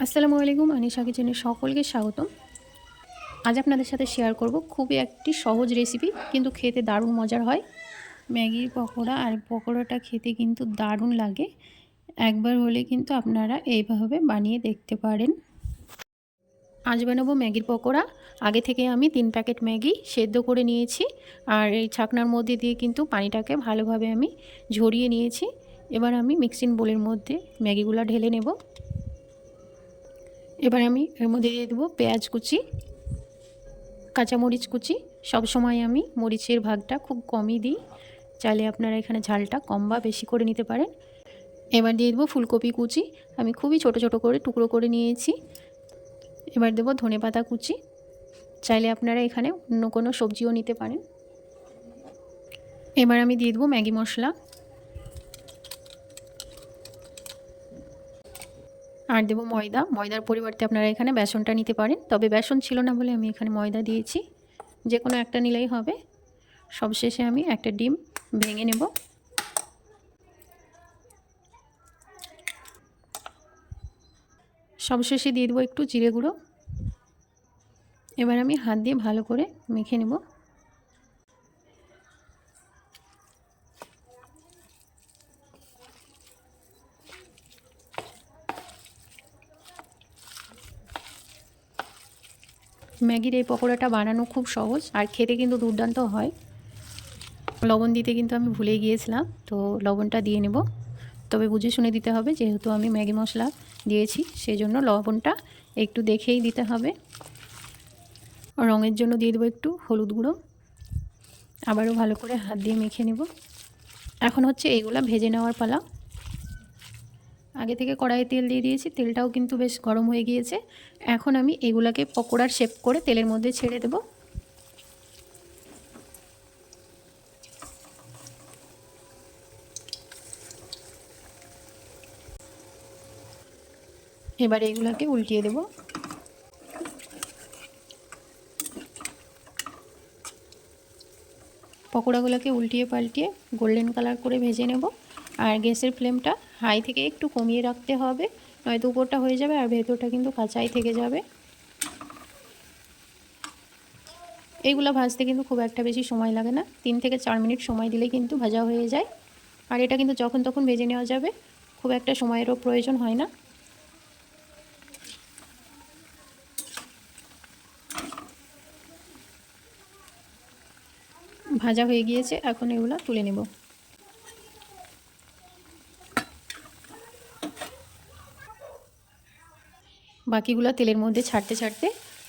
আসসালামু আলাইকুম, আনিশা কিচেনের সকলকে স্বাগতম। আজ আপনাদের সাথে শেয়ার করব খুবই একটি সহজ রেসিপি কিন্তু খেতে দারুণ মজার হয়। ম্যাগির পকোড়া, আর পকোড়াটা খেতে কিন্তু দারুণ লাগে। একবার হলে কিন্তু আপনারা এইভাবে বানিয়ে দেখতে পারেন। আজ বানাবো ম্যাগির পকোড়া। আগে থেকে আমি তিন প্যাকেট ম্যাগি সেদ্ধ করে নিয়েছি, আর এই ছাকনার মধ্যে দিয়ে কিন্তু পানিটাকে ভালোভাবে আমি ঝরিয়ে নিয়েছি। এবার আমি মিক্সিং বোলের মধ্যে ম্যাগিগুলো ঢেলে নেব। এবার আমি এর মধ্যে দিয়ে দেবো পেঁয়াজ কুচি, কাঁচামরিচ কুচি। সব সময় আমি মরিচের ভাগটা খুব কমই দিই। চাইলে আপনারা এখানে ঝালটা কম বা বেশি করে নিতে পারেন। এবার দিয়ে দেবো ফুলকপি কুচি। আমি খুবই ছোট ছোট করে টুকরো করে নিয়েছি। এবার দেবো ধনে পাতা কুচি। চাইলে আপনারা এখানে অন্য কোনো সবজিও নিতে পারেন। এবার আমি দিয়ে দেবো ম্যাগি মশলা। আর দেবো ময়দা। ময়দার পরিবর্তে আপনারা এখানে বেসনটা নিতে পারেন। তবে বেসন ছিল না বলে আমি এখানে ময়দা দিয়েছি। যে কোনো একটা নিলেই হবে। সবশেষে আমি একটা ডিম ভেঙে নেব। সবশেষে দিয়ে দেবো একটু জিরে গুঁড়ো। এবার আমি হাত দিয়ে ভালো করে মেখে নেব। ম্যাগির এই পকোড়াটা বানানো খুব সহজ আর খেতে কিন্তু দুর্দান্ত হয়। লবণ দিতে কিন্তু আমি ভুলে গিয়েছিলাম, তো লবণটা দিয়ে নেব। তবে বুঝে শুনে দিতে হবে, যেহেতু আমি ম্যাগি মশলা দিয়েছি সেই জন্য লবণটা একটু দেখেই দিতে হবে। রঙের জন্য দিয়ে দেবো একটু হলুদ গুঁড়ো। আবারও ভালো করে হাত দিয়ে মেখে নেব। এখন হচ্ছে এইগুলা ভেজে নেওয়ার পালা। আগে থেকে কড়াইয়ে তেল দিয়ে দিয়েছি, তেলটাও কিন্তু বেশ গরম হয়ে গিয়েছে। এখন আমি এগুলাকে পকোড়ার শেপ করে তেলের মধ্যে ছেড়ে দেব। এবার এগুলাকে উল্টিয়ে দেব। পকোড়াগুলোকে উল্টিয়ে পাল্টিয়ে গোল্ডেন কালার করে ভেজে নেব। আর গ্যাসের ফ্লেমটা হাই থেকে একটু কমিয়ে রাখতে হবে। নয়তো উপরটা হয়ে যাবে আর ভেতরটা কিন্তু কাঁচাই থেকে যাবে। এইগুলো ভাজতে কিন্তু খুব একটা বেশি সময় লাগে না। তিন থেকে চার মিনিট সময় দিলে কিন্তু ভাজা হয়ে যায়। আর এটা কিন্তু যখন তখন ভেজে নেওয়া যাবে। খুব একটা সময়েরও প্রয়োজন হয় না। ভাজা হয়ে গিয়েছে। এখন এগুলো তুলে নেব। বাকিগুলো তেলের মধ্যে ছাড়তে ছাড়তে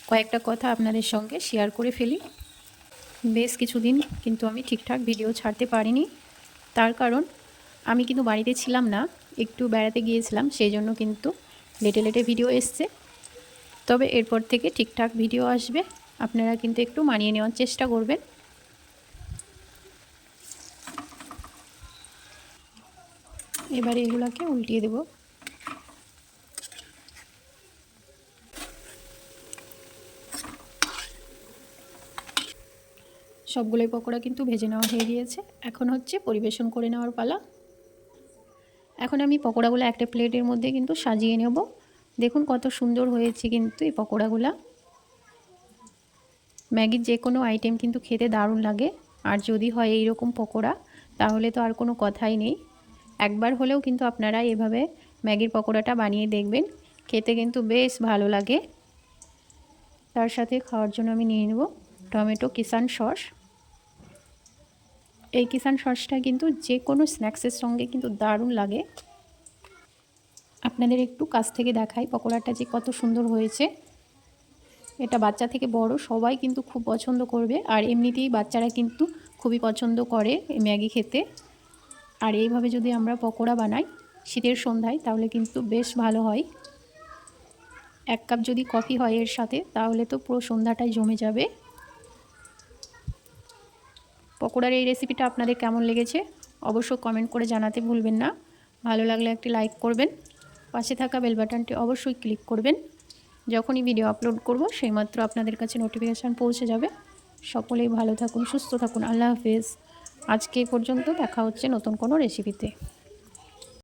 কয়েকটা কথা আপনাদের সঙ্গে শেয়ার করে ফেলি। বেশ কিছুদিন কিন্তু আমি ঠিকঠাক ভিডিও ছাড়তে পারিনি। তার কারণ, আমি কিন্তু বাড়িতে ছিলাম না, একটু বেড়াতে গিয়েছিলাম সেই জন্য কিন্তু লেটে লেটে ভিডিও এসছে। তবে এরপর থেকে ঠিকঠাক ভিডিও আসবে, আপনারা কিন্তু একটু মানিয়ে নেওয়ার চেষ্টা করবেন। এবারে এগুলোকে উল্টিয়ে দেবো। সবগুলোই পকোড়া কিন্তু ভেজে নেওয়া হয়ে গিয়েছে। এখন হচ্ছে পরিবেশন করে নেওয়ার পালা। এখন আমি পকোড়াগুলো একটা প্লেটের মধ্যে কিন্তু সাজিয়ে নেব। দেখুন কত সুন্দর হয়েছে কিন্তু এই পকোড়াগুলো। ম্যাগির যে কোনো আইটেম কিন্তু খেতে দারুণ লাগে। আর যদি হয় এই রকম পকোড়া, তাহলে তো আর কোনো কথাই নেই। একবার হলেও কিন্তু আপনারা এভাবে ম্যাগির পকোড়াটা বানিয়ে দেখবেন। খেতে কিন্তু বেশ ভালো লাগে। তার সাথে খাওয়ার জন্য আমি নিয়ে নেব টমেটো কিষান সস। এই কিষান সসটা কিন্তু যে কোনো স্ন্যাক্সের সঙ্গে কিন্তু দারুণ লাগে। আপনাদের একটু কাছ থেকে দেখাই পকোড়াটা যে কত সুন্দর হয়েছে। এটা বাচ্চা থেকে বড়, সবাই কিন্তু খুব পছন্দ করবে। আর এমনিতেই বাচ্চারা কিন্তু খুবই পছন্দ করে ম্যাগি খেতে। আর এইভাবে যদি আমরা পকোড়া বানাই শীতের সন্ধ্যায়, তাহলে কিন্তু বেশ ভালো হয়। এক কাপ যদি কফি হয় এর সাথে, তাহলে তো পুরো সন্ধ্যাটাই জমে যাবে। পকোড়ার এই রেসিপিটা আপনাদের কেমন লেগেছে অবশ্য কমেন্ট করে জানাতে ভুলবেন না। ভালো লাগলে একটি লাইক করবেন, পাশে থাকা বেল বাটনটি অবশ্যই ক্লিক করবেন। যখনই ভিডিও আপলোড করব সেই মাত্র আপনাদের কাছে নোটিফিকেশান পৌঁছে যাবে। সকলেই ভালো থাকুন, সুস্থ থাকুন, আল্লাহ হাফেজ। আজকে পর্যন্ত দেখা হচ্ছে নতুন কোনো রেসিপিতে